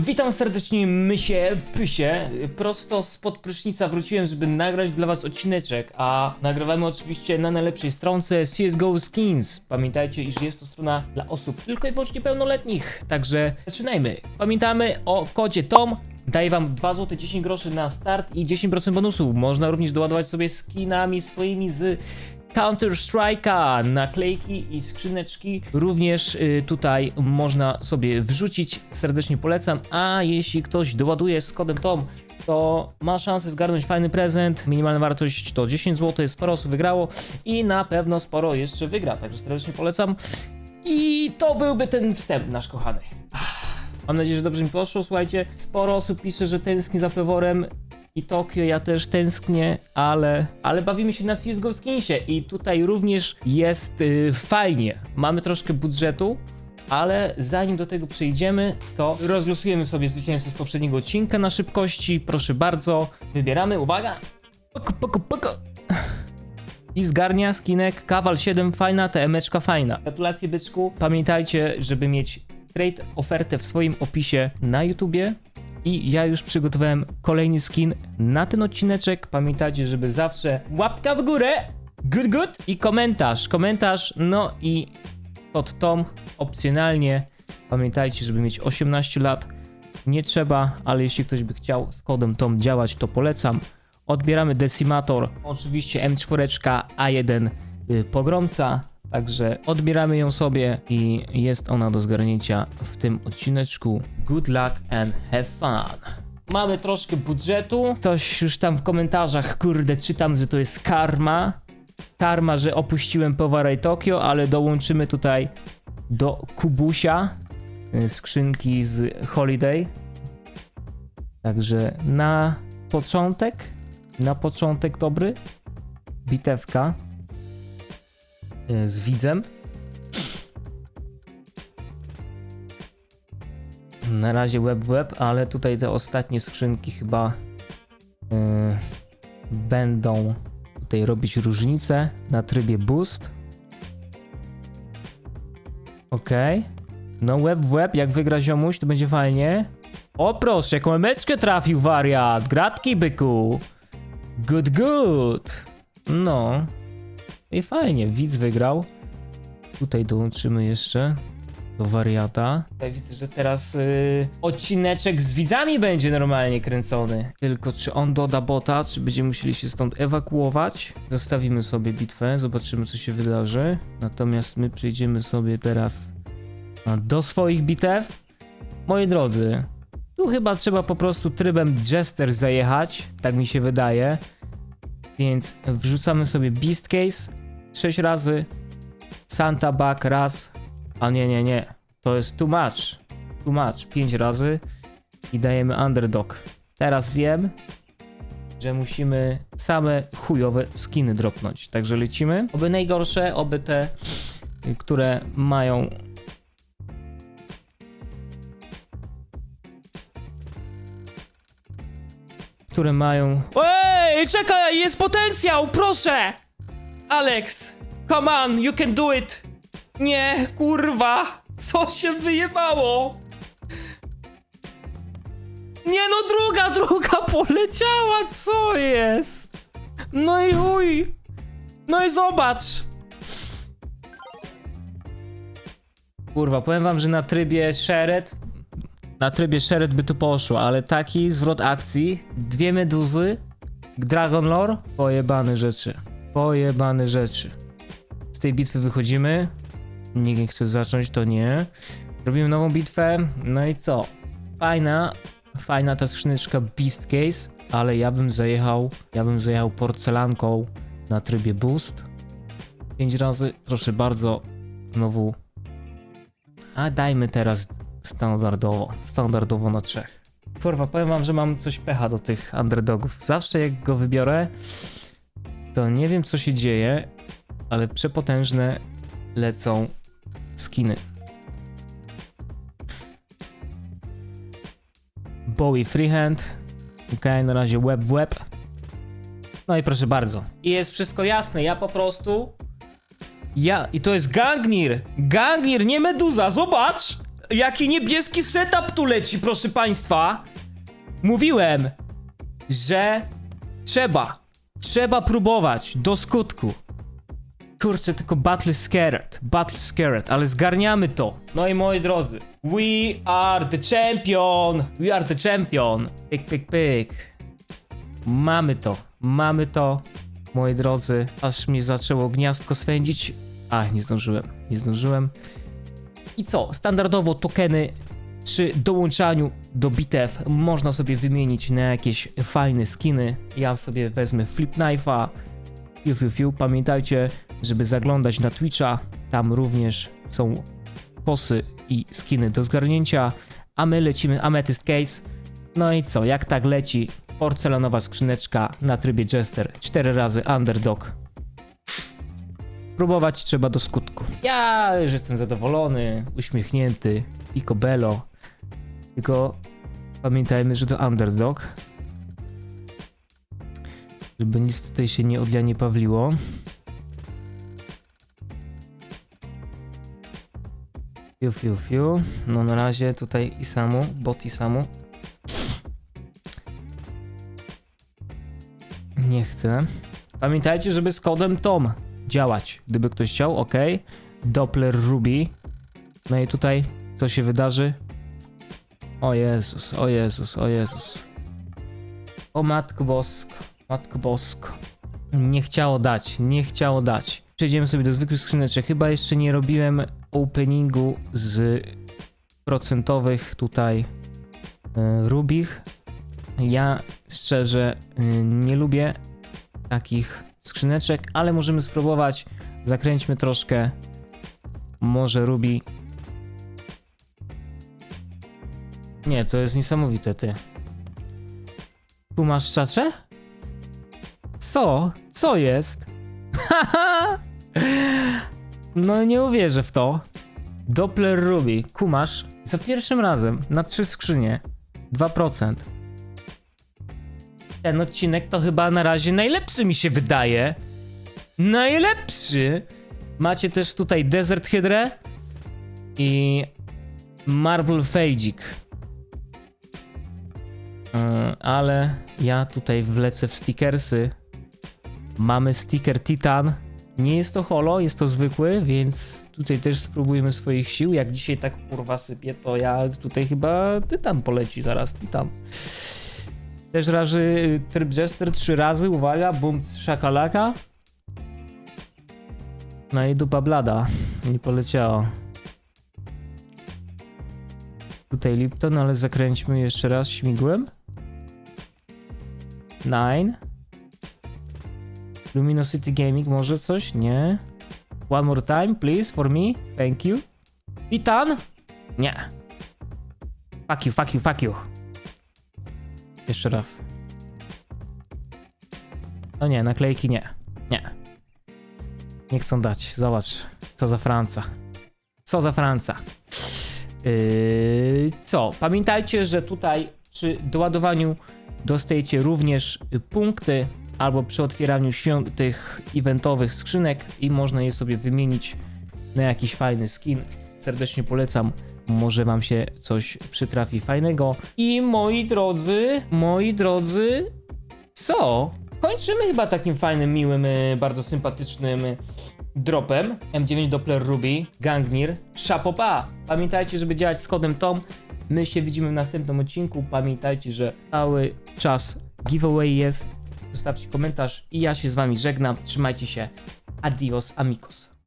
Witam serdecznie, mysie, pysie. Prosto spod prysznica wróciłem, żeby nagrać dla was odcineczek, a nagrywamy oczywiście na najlepszej stronce CSGO Skins. Pamiętajcie, iż jest to strona dla osób tylko i wyłącznie pełnoletnich, także zaczynajmy. Pamiętamy o kodzie TOM. Daje wam 2 zł 10 groszy na start i 10% bonusu. Można również doładować sobie skinami swoimi z Counter Strike'a, naklejki i skrzyneczki również y, tutaj można sobie wrzucić. Serdecznie polecam. A jeśli ktoś doładuje z kodem TOM, to ma szansę zgarnąć fajny prezent. Minimalna wartość to 10 zł. Sporo osób wygrało i na pewno sporo jeszcze wygra. Także serdecznie polecam. I to byłby ten wstęp nasz kochany. Mam nadzieję, że dobrze mi poszło. Słuchajcie, sporo osób pisze, że tęskni za Peworem i Tokio, ja też tęsknię, ale, ale bawimy się na CSGO Skinsie i tutaj również jest y, fajnie. Mamy troszkę budżetu, ale zanim do tego przejdziemy, to rozlosujemy sobie zwycięzcę z poprzedniego odcinka na szybkości. Proszę bardzo, wybieramy, uwaga! Poko, poko, poko. I zgarnia skinek Kawal 7 fajna, TMeczka fajna. Gratulacje byczku. Pamiętajcie, żeby mieć trade ofertę w swoim opisie na YouTubie. I ja już przygotowałem kolejny skin na ten odcineczek. Pamiętajcie, żeby zawsze łapka w górę, good good i komentarz, komentarz, no i pod Tom opcjonalnie. Pamiętajcie, żeby mieć 18 lat. Nie trzeba, ale jeśli ktoś by chciał z kodem TOM działać, to polecam. Odbieramy Decimator, oczywiście M4 A1 y, pogromca, także odbieramy ją sobie i jest ona do zgarnięcia w tym odcineczku. Good luck and have fun. Mamy troszkę budżetu. Ktoś już tam w komentarzach, kurde, czytam, że to jest karma. Karma, że opuściłem Powaraj Tokio, ale dołączymy tutaj do Kubusia y, skrzynki z Holiday. Także na początek, na początek dobry, bitewka z widzem. Na razie web w web, ale tutaj te ostatnie skrzynki chyba y, będą tutaj robić różnicę na trybie boost. Okej. No web w web, jak wygra ziomuś, to będzie fajnie. O proszę, jaką trafił wariat. Gratki, byku. Good, good. No. I fajnie, widz wygrał. Tutaj dołączymy jeszcze do wariata. Ja widzę, że teraz yy, odcineczek z widzami będzie normalnie kręcony. Tylko czy on doda bota, czy będziemy musieli się stąd ewakuować? Zostawimy sobie bitwę, zobaczymy co się wydarzy. Natomiast my przejdziemy sobie teraz do swoich bitew. Moi drodzy, tu chyba trzeba po prostu trybem Jester zajechać, tak mi się wydaje. Więc wrzucamy sobie Beast Case 6 razy, Santa Bug raz, a nie, nie, nie, to jest too much, too much, 5 razy i dajemy Underdog. Teraz wiem, że musimy same chujowe skiny dropnąć, także lecimy. Oby najgorsze, oby te, które mają które mają. Ej, czekaj, jest potencjał, proszę! Alex, come on, you can do it! Nie, kurwa, co się wyjebało? Nie no, druga, druga poleciała, co jest? No i chuj! No i zobacz! Kurwa, powiem wam, że na trybie Shared na trybie Shared by tu poszło, ale taki zwrot akcji, dwie meduzy, Dragon Lore, pojebane rzeczy. Pojebane rzeczy. Z tej bitwy wychodzimy. Nikt nie chce zacząć, to nie. Robimy nową bitwę, no i co? Fajna, fajna ta skrzyneczka Beast Case, ale ja bym zajechał, ja bym zajechał porcelanką na trybie Boost. Pięć razy, proszę bardzo, znowu. A dajmy teraz Standardowo, standardowo na trzech. Kurwa, powiem wam, że mam coś pecha do tych underdogów. Zawsze jak go wybiorę, to nie wiem co się dzieje, ale przepotężne lecą skiny. Bowie Freehand. Ok, na razie web w web. No i proszę bardzo. I jest wszystko jasne, ja po prostu... Ja, i to jest Gangnir! Gangnir, nie Meduza, zobacz! Jaki niebieski setup tu leci, proszę państwa! Mówiłem, że trzeba, trzeba próbować do skutku. Kurczę, tylko Battle Scared, Battle Scared, ale zgarniamy to. No i moi drodzy, we are the champion, we are the champion. Pyk, pyk, pyk. Mamy to, mamy to, moi drodzy. Aż mi zaczęło gniazdko swędzić. A, nie zdążyłem, nie zdążyłem. I co? Standardowo tokeny przy dołączaniu do bitew można sobie wymienić na jakieś fajne skiny. Ja sobie wezmę Flip Knife'a. Fiu, fiu, fiu. Pamiętajcie, żeby zaglądać na Twitcha. Tam również są posy i skiny do zgarnięcia. A my lecimy Amethyst Case. No i co? Jak tak leci? Porcelanowa skrzyneczka na trybie Jester. 4 razy Underdog. Próbować trzeba do skutku. Ja już jestem zadowolony, uśmiechnięty, picobello. Tylko pamiętajmy, że to underdog. Żeby nic tutaj się nie odlianie pawliło. Fiu, fiu, fiu. No na razie tutaj Isamu, bot Isamu. Nie chcę. Pamiętajcie, żeby z kodem TOM działać. Gdyby ktoś chciał, ok. Doppler Ruby. No i tutaj co się wydarzy? O Jezus, o Jezus, o Jezus. O Matko Bosko, Matko Bosko. Nie chciało dać, nie chciało dać. Przejdziemy sobie do zwykłych skrzyneczek. Chyba jeszcze nie robiłem openingu z procentowych tutaj y, rubich. Ja szczerze y, nie lubię takich skrzyneczek, ale możemy spróbować. Zakręćmy troszkę. Może Ruby. Nie, to jest niesamowite, ty. Tu masz czacze? Co? Co jest? No nie uwierzę w to. Doppler Ruby. Kumasz za pierwszym razem na trzy skrzynie. 2%. Ten odcinek to chyba na razie najlepszy mi się wydaje. Najlepszy! Macie też tutaj Desert Hydrę i Marble Fejdzik. Yy, ale ja tutaj wlecę w stickersy. Mamy sticker Titan. Nie jest to holo, jest to zwykły, więc tutaj też spróbujemy swoich sił. Jak dzisiaj tak kurwa sypie, to ja tutaj chyba Tytan poleci zaraz, Titan. Też raży y, tryb Jester trzy razy, uwaga, bum, szakalaka. No i dupa blada, nie poleciało. Tutaj Lipton, ale zakręćmy jeszcze raz śmigłem. Nine. Luminosity Gaming, może coś? Nie. One more time, please, for me. Thank you. Titan? Nie. Fuck you, fuck you, fuck you. Jeszcze raz. No nie, naklejki nie. Nie. Nie chcą dać. Zobacz, co za Franca. Co za Franca. Yy, co? Pamiętajcie, że tutaj przy doładowaniu dostajecie również punkty albo przy otwieraniu się tych eventowych skrzynek i można je sobie wymienić na jakiś fajny skin. Serdecznie polecam. Może wam się coś przytrafi fajnego. I moi drodzy, moi drodzy, co? Kończymy chyba takim fajnym, miłym, y, bardzo sympatycznym dropem. M9 Doppler Ruby, Gangnir, Szapopa. Pamiętajcie, żeby działać z kodem TOM. My się widzimy w następnym odcinku. Pamiętajcie, że cały czas giveaway jest. Zostawcie komentarz i ja się z wami żegnam. Trzymajcie się. Adios, amigos.